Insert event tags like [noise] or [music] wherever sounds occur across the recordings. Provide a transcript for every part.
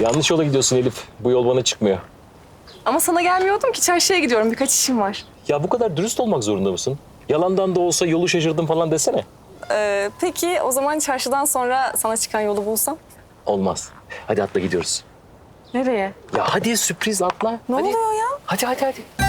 Yanlış yola gidiyorsun Elif. Bu yol bana çıkmıyor. Ama sana gelmiyordum ki çarşıya gidiyorum. Birkaç işim var. Ya bu kadar dürüst olmak zorunda mısın? Yalandan da olsa yolu şaşırdım falan desene. Ee, peki o zaman çarşıdan sonra sana çıkan yolu bulsam? Olmaz. Hadi atla gidiyoruz. Nereye? Ya hadi sürpriz atla. Ne hadi. oluyor ya? Hadi hadi hadi.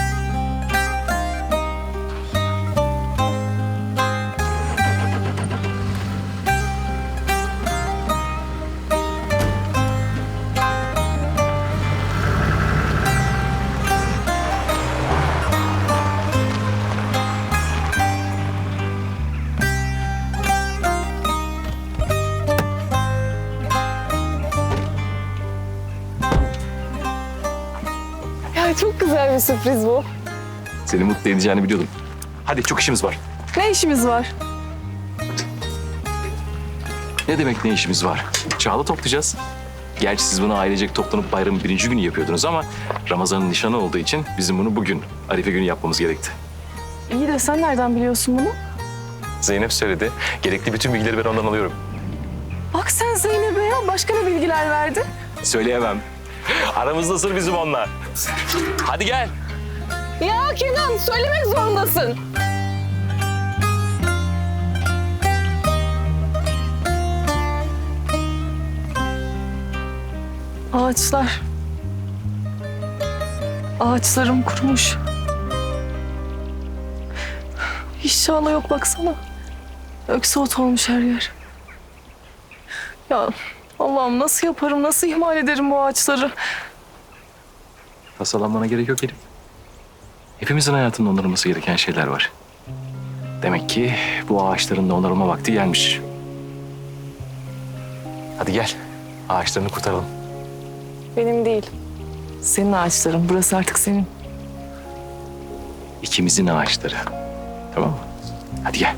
Ya çok güzel bir sürpriz bu. Seni mutlu edeceğini biliyordum. Hadi çok işimiz var. Ne işimiz var? Ne demek ne işimiz var? Çağla toplayacağız. Gerçi siz bunu ailecek toplanıp bayramın birinci günü yapıyordunuz ama Ramazan'ın nişanı olduğu için bizim bunu bugün Arife günü yapmamız gerekti. İyi de sen nereden biliyorsun bunu? Zeynep söyledi. Gerekli bütün bilgileri ben ondan alıyorum. Bak sen Zeynep'e ya başka ne bilgiler verdin? Söyleyemem. Aramızda sır bizim onunla. Hadi gel. Ya Kenan söylemek zorundasın. Ağaçlar. Ağaçlarım kurumuş. Hiç çağla yok baksana. Ökse ot olmuş her yer. Ya Allah'ım nasıl yaparım, nasıl ihmal ederim bu ağaçları? Tasalanmana gerek yok Elif. Hepimizin hayatında onarılması gereken şeyler var. Demek ki bu ağaçların da onarılma vakti gelmiş. Hadi gel. Ağaçlarını kurtaralım. Benim değil. Senin ağaçların. Burası artık senin. İkimizin ağaçları. Tamam mı? Hadi gel.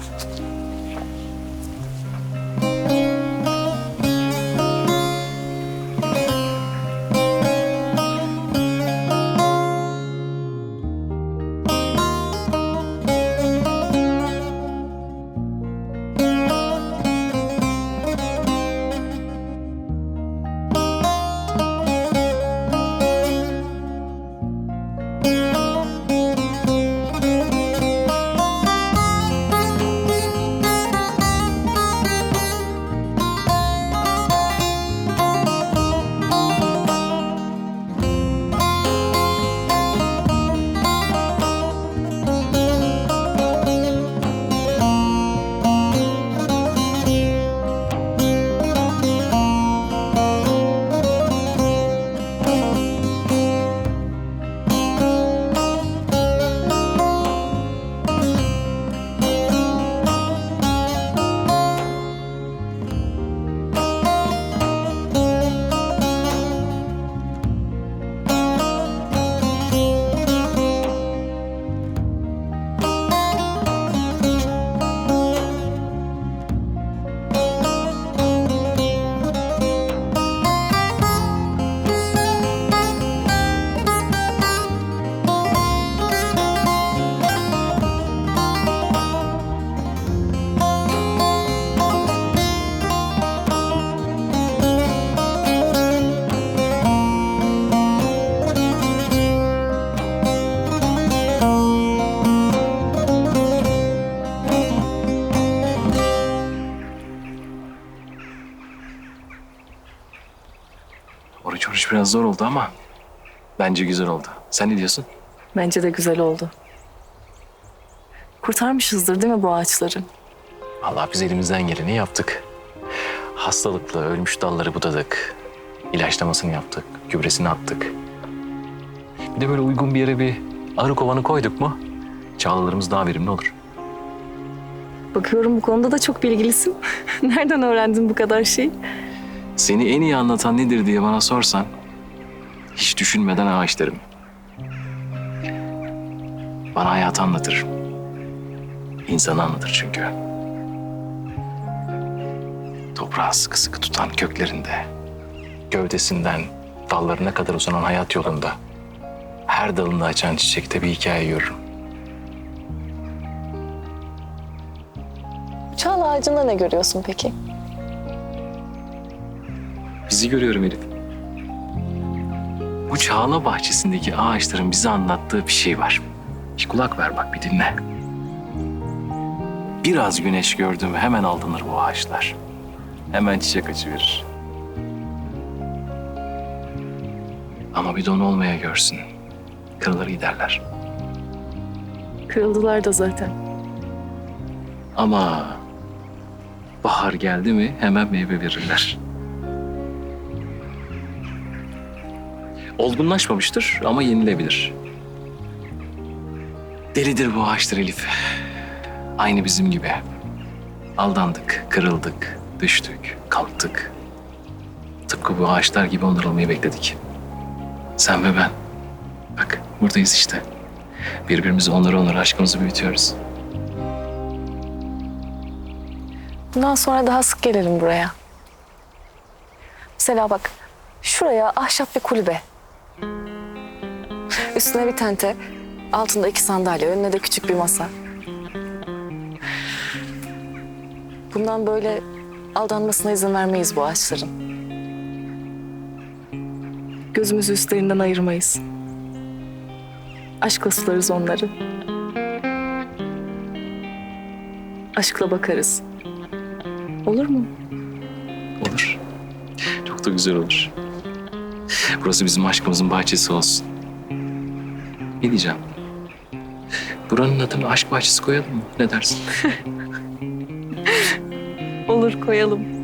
Biraz zor oldu ama bence güzel oldu. Sen ne diyorsun? Bence de güzel oldu. Kurtarmışızdır değil mi bu ağaçları? Allah biz elimizden geleni yaptık. Hastalıklı ölmüş dalları budadık. İlaçlamasını yaptık, gübresini attık. Bir de böyle uygun bir yere bir arı kovanı koyduk mu çağlalarımız daha verimli olur. Bakıyorum bu konuda da çok bilgilisin. [laughs] Nereden öğrendin bu kadar şey? Seni en iyi anlatan nedir diye bana sorsan hiç düşünmeden ağaç derim. Bana hayatı anlatır. İnsanı anlatır çünkü. Toprağı sıkı sıkı tutan köklerinde, gövdesinden dallarına kadar uzanan hayat yolunda her dalında açan çiçekte bir hikaye görürüm. Çağla ağacında ne görüyorsun peki? Bizi görüyorum Elif. Bu Çağla bahçesindeki ağaçların bize anlattığı bir şey var. Bir kulak ver bak bir dinle. Biraz güneş gördüm hemen aldanır bu ağaçlar. Hemen çiçek açıverir. Ama bir don olmaya görsün. Kırılır giderler. Kırıldılar da zaten. Ama bahar geldi mi hemen meyve verirler. Olgunlaşmamıştır ama yenilebilir. Delidir bu ağaçlar Elif. Aynı bizim gibi. Aldandık, kırıldık, düştük, kalktık. Tıpkı bu ağaçlar gibi onarılmayı bekledik. Sen ve ben. Bak buradayız işte. Birbirimizi onlara onlara aşkımızı büyütüyoruz. Bundan sonra daha sık gelelim buraya. Mesela bak şuraya ahşap bir kulübe. Üstüne bir tente, altında iki sandalye, önüne de küçük bir masa. Bundan böyle aldanmasına izin vermeyiz bu ağaçların. Gözümüzü üstlerinden ayırmayız. Aşkla sularız onları. Aşkla bakarız. Olur mu? Olur. Çok da güzel olur. Burası bizim aşkımızın bahçesi olsun. Ne diyeceğim? Buranın adını aşk bahçesi koyalım mı? Ne dersin? [laughs] Olur koyalım.